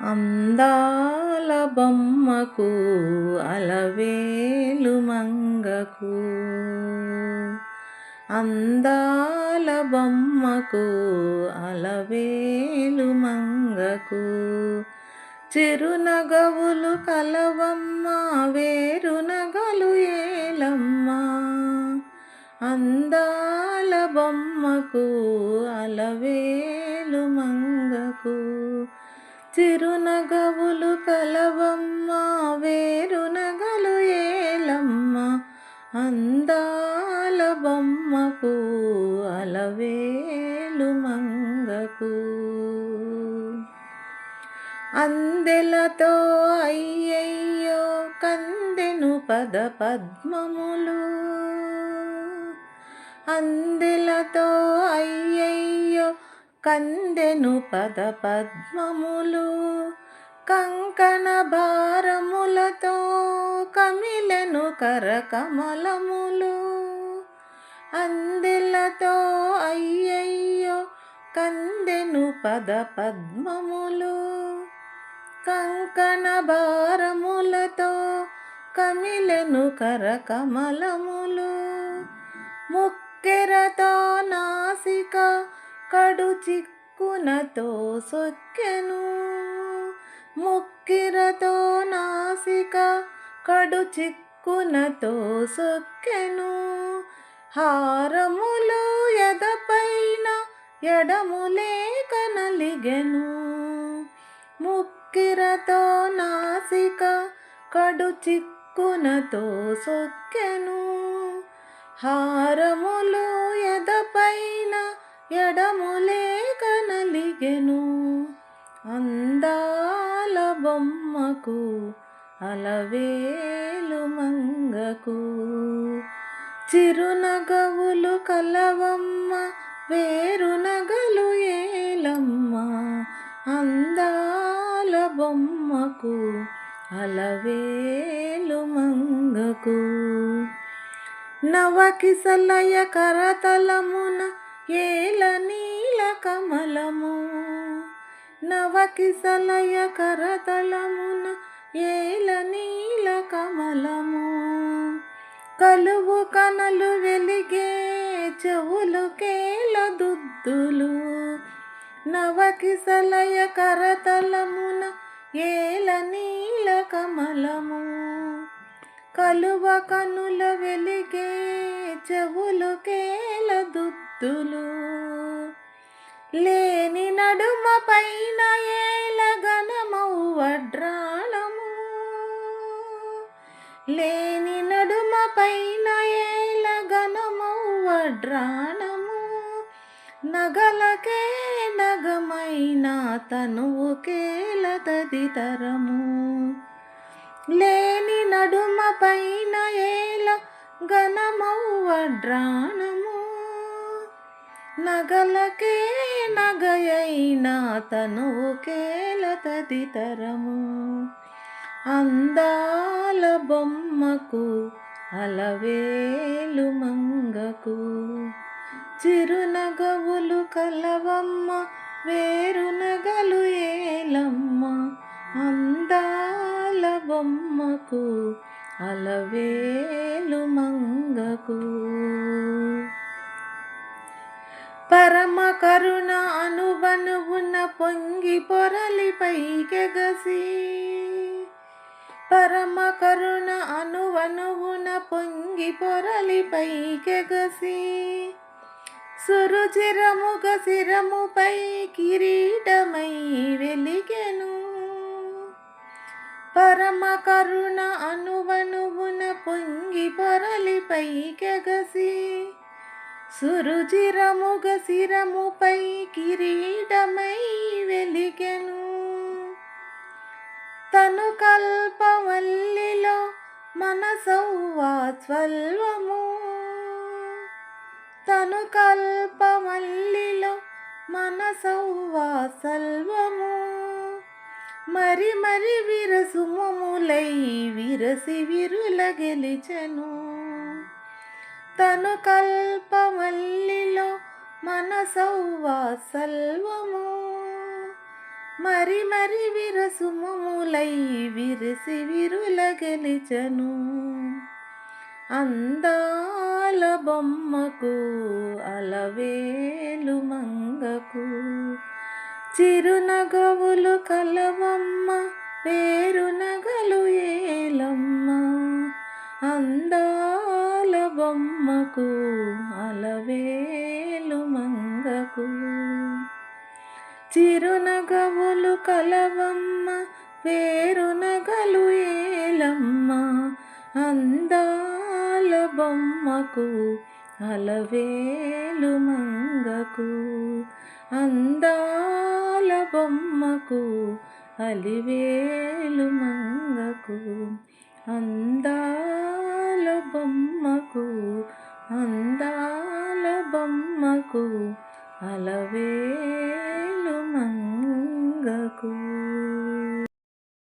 అందాల బొమ్మకు అలవేలు మంగకు. అందాల బొమ్మకు అలవేలు మంగకు. చిరునగవులు కలవమ్మ వేరునగలు ఏలమ్మ. అందాల బొమ్మకు అలవేలు మంగకు. చిరునగవులు కలవమ్మ వేరునగలు ఏలమ్మ అందాల బొమ్మకు అలవేలు మంగకు. అందెలతో అయ్యయ్యో కందెను పద పద్మములు. అందెలతో అయ్య కందెను పద పద్మములు కంకణ భారములతో కమిలను కరకమలములు. అందెలతో అయ్యయ్యో కందెను పద పద్మములు కంకణ భారములతో కమిలను కరకమలములు. ముక్కెరతో నాసిక కడు చిక్కునతో సొక్కెను. ముక్కిరతో నాసిక కడు చిక్కునతో సొక్కెను. హారములు ఎదపైన ఎడములే కనలిగెను. ముక్కిరతో నాసిక కడు చిక్కునతో సొక్కెను. హారములు ఎదపైన ఎడములే కనలిగెను అందాల బొమ్మకు అలవేలు మంగకు. చిరునగవులు కలవమ్మ వేరునగలు ఏలమ్మ. అందాల బొమ్మకు అలవేలు మంగకు. నవకిసలయ కరతలమున ఏల నీల కమలము నవకిసలయ కరతలమున ఏల నీల కమలము. కలువు కనలు వెలిగే చెవులు కేల దుద్దులు నవకిసలయ కరతలమున ఏల నీల కమలము. కలువ కనుల వెలిగే చెవులు కేల దుద్దులు లేని నడుమ పైన ఏలగనమౌ వడ్రాళము లేని నడుమ పైన ఏలగనమౌ నగలకే నగమైన తనువు కేల తదితరము లేని నడుమ పైన ఏల గణమౌ వడ్రాణము నగలకే నగయైన తనువు కేల తదితరము అందాల బొమ్మకు అలవేలు మంగకు. చిరునగవులు కలవమ్మ వేరు నగలు ఏలమ్మ. అందాల బొమ్మకు అలవేలు మంగకు. పరమ కరుణ అనువనువున పొంగి పొరలి పైకెగసి. పరమ కరుణ అనువనువున పొంగి పొరలి పైకెగసి. సురుచిరముగ శిరముపై కిరీటమై వెలిగెను. పరమ కరుణ అనువనువున పొంగి పొరలి సురుజిరముగ శిరముపై కిరీటమై వెలిగెను. తను కల్పవల్లిలో మనసౌవాత్సల్వము తను కల్పవల్లిలో మనసౌవాసల్వము మరి మరి విరసుములై విరసి విరుల గెలిచెను. తను కల్పవల్లిలో సౌవాసల్వము మరి మరి విరసుమములై విరిసి విరుల గెలిచను. అందాల బొమ్మకు అలవేలు మంగకు. చిరునగవులు కలవమ్మ పేరునగలు ఏలమ్మ. అందాల బొమ్మకు అలవే చిరునగవులు కలవమ్మ వేరునగలు ఏలమ్మ. అందాల బొమ్మకు అలవేలు మంగకు. అందాల బొమ్మకు అలివేలు మంగకు. అందాల బొమ్మకు అందాల బొమ్మకు అలవే మంగకు